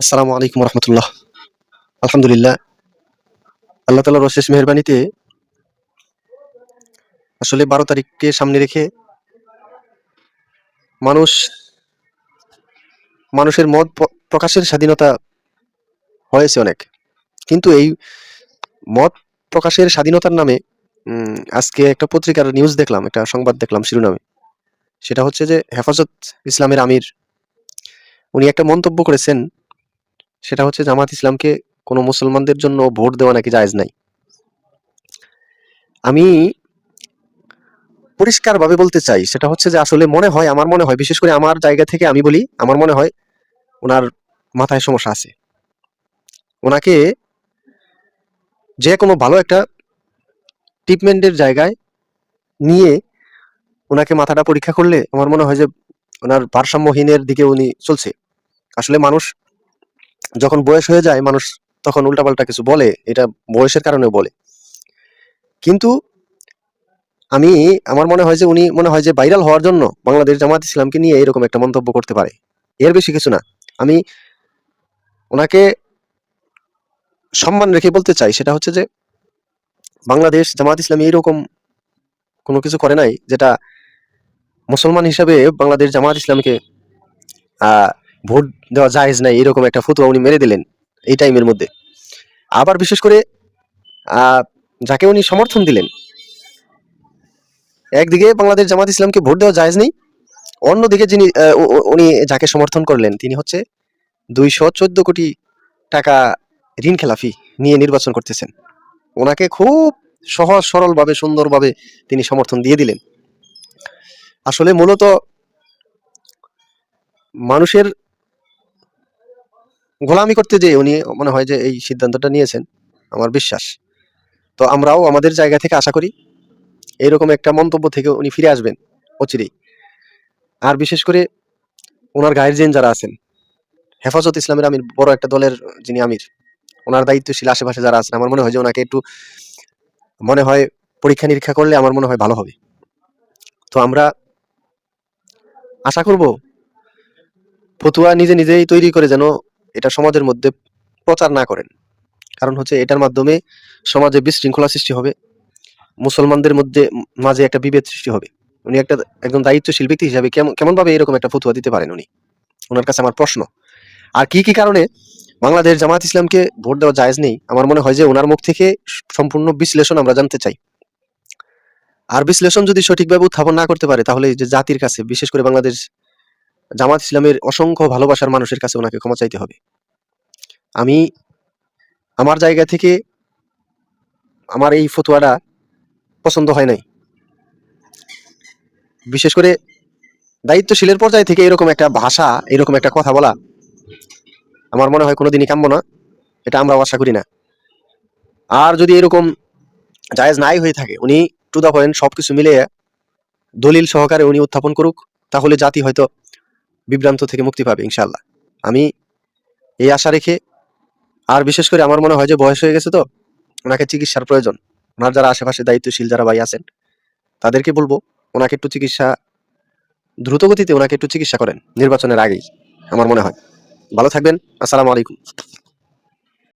আসসালামু আলাইকুম রহমতুল্লাহ। আলহামদুলিল্লাহ, আল্লাহ তালার অশেষ মেহরবানিতে আসলে বারো তারিখকে সামনে রেখে মানুষ, মানুষের মত প্রকাশের স্বাধীনতা হয়েছে অনেক। কিন্তু এই মত প্রকাশের স্বাধীনতার নামে আজকে একটা পত্রিকার নিউজ দেখলাম, একটা সংবাদ দেখলাম শিরোনামে। সেটা হচ্ছে যে হেফাজত ইসলামের আমির, উনি একটা মন্তব্য করেছেন সেটা হচ্ছে জামাত ইসলামকে কোনো মুসলমানদের জন্য ভোট দেওয়া নাকি জায়জ নাই। আমি পরিষ্কারভাবে বলতে চাই, সেটা হচ্ছে যে আসলে মনে হয়, আমার মনে হয়, বিশেষ করে আমার জায়গা থেকে আমি বলি, আমার মনে হয় ওনার মাথায় সমস্যা আছে। ওনাকে যে কোনো ভালো একটা ট্রিটমেন্টের জায়গায় নিয়ে ওনাকে মাথাটা পরীক্ষা করলে আমার মনে হয় যে ওনার ভারসাম্যহীনের দিকে উনি চলছে। আসলে মানুষ যখন বয়স হয়ে যায়, মানুষ তখন উল্টাপাল্টা কিছু বলে, এটা বয়সের কারণে বলে। কিন্তু আমি, আমার মনে হয় যে উনি মনে হয় যে ভাইরাল হওয়ার জন্য বাংলাদেশ জামাত ইসলামকে নিয়ে এরকম একটা মন্তব্য করতে পারে। এর বেশি কিছু না। আমি ওনাকে সম্মান রেখে বলতে চাই, সেটা হচ্ছে যে বাংলাদেশ জামাত ইসলামী এইরকম কোনো কিছু করে নাই, যেটা মুসলমান হিসাবে বাংলাদেশ জামাত ইসলামকে ভোট দেওয়া জায়েজ নাই, এরকম একটা ফতুয়া উনি মেরে দিলেন এই টাইমের মধ্যে। আবার বিশেষ করে যাকে উনি সমর্থন দিলেন, একদিকে বাংলাদেশ জামাত ইসলামকে ভোট দেওয়া জায়েজ নেই, অন্যদিকে যিনি উনি যাকে সমর্থন করলেন, তিনি হচ্ছে দুইশো চোদ্দ কোটি টাকা ঋণ খেলাফি নিয়ে নির্বাচন করতেছেন। ওনাকে খুব সহজ, সরলভাবে, সুন্দরভাবে তিনি সমর্থন দিয়ে দিলেন। আসলে মূলত মানুষের গোলামি করতে যে উনি মনে হয় যে এই সিদ্ধান্তটা নিয়েছেন, আমার বিশ্বাস। তো আমরাও আমাদের জায়গা থেকে আশা করি এরকম একটা মন্তব্য থেকে উনি ফিরে আসবেন অচিরেই। আর বিশেষ করে ওনার গার্জিয়ান যারা আছেন, হেফাজত ইসলামের আমির, বড় একটা দলের যিনি আমির, ওনার দায়িত্বশীল আশেপাশে যারা আছেন, আমার মনে হয় যে ওনাকে একটু মনে হয় পরীক্ষা নিরীক্ষা করলে আমার মনে হয় ভালো হবে। তো আমরা আশা করব, ফতুয়া নিজে নিজেই তৈরি করে যেন এটা সমাজের মধ্যে প্রচার না করেন। কারণ হচ্ছে এটার মাধ্যমে সমাজে বিশৃঙ্খলা সৃষ্টি হবে, মুসলমানদের মধ্যে মাঝে একটা বিভেদ সৃষ্টি হবে। উনি একটা একজন দায়িত্বশীল ব্যক্তি হিসাবে কেমন কেমন ভাবে এরকম একটা ফতুয়া দিতে পারেন উনি? ওনার কাছে আমার প্রশ্ন। আর কি কি কারণে বাংলাদেশ জামাত ইসলামকে ভোট দেওয়া জায়েজ নেই? আমার মনে হয় যে ওনার মুখ থেকে সম্পূর্ণ বিশ্লেষণ আমরা জানতে চাই। আর বিশ্লেষণ যদি সঠিকভাবে উত্থাপন না করতে পারে, তাহলে যে জাতির কাছে, বিশেষ করে বাংলাদেশ জামাত ইসলামের অসংখ্য ভালোবাসার মানুষের কাছে ওনাকে ক্ষমা চাইতে হবে। আমি আমার জায়গা থেকে আমার এই ফতোয়াটা পছন্দ হয় নাই। বিশেষ করে দায়িত্বশীলের পর্যায় থেকে এরকম একটা ভাষা, এরকম একটা কথা বলা আমার মনে হয় কোনোদিনই কাম্য না। এটা আমরা আশা করি না। আর যদি এরকম জায়েজ নাই হয়ে থাকে, উনি টু দা পয়েন্ট সবকিছু মিলে দলিল সহকারে উনি উত্থাপন করুক, তাহলে জাতি হয়তো বিভ্রান্ত থেকে মুক্তি পাবে ইনশাল্লাহ আমি এই আশা রেখে, আর বিশেষ করে আমার মনে হয় যে বয়স হয়ে গেছে তো, ওনাকে চিকিৎসার প্রয়োজন। ওনার যারা আশেপাশে দায়িত্বশীল, যারা ভাই আছেন, তাদেরকে বলব, ওনাকে একটু চিকিৎসা, দ্রুতগতিতে ওনাকে একটু চিকিৎসা করেন, নির্বাচনের আগেই, আমার মনে হয়। ভালো থাকবেন, আসসালামু আলাইকুম।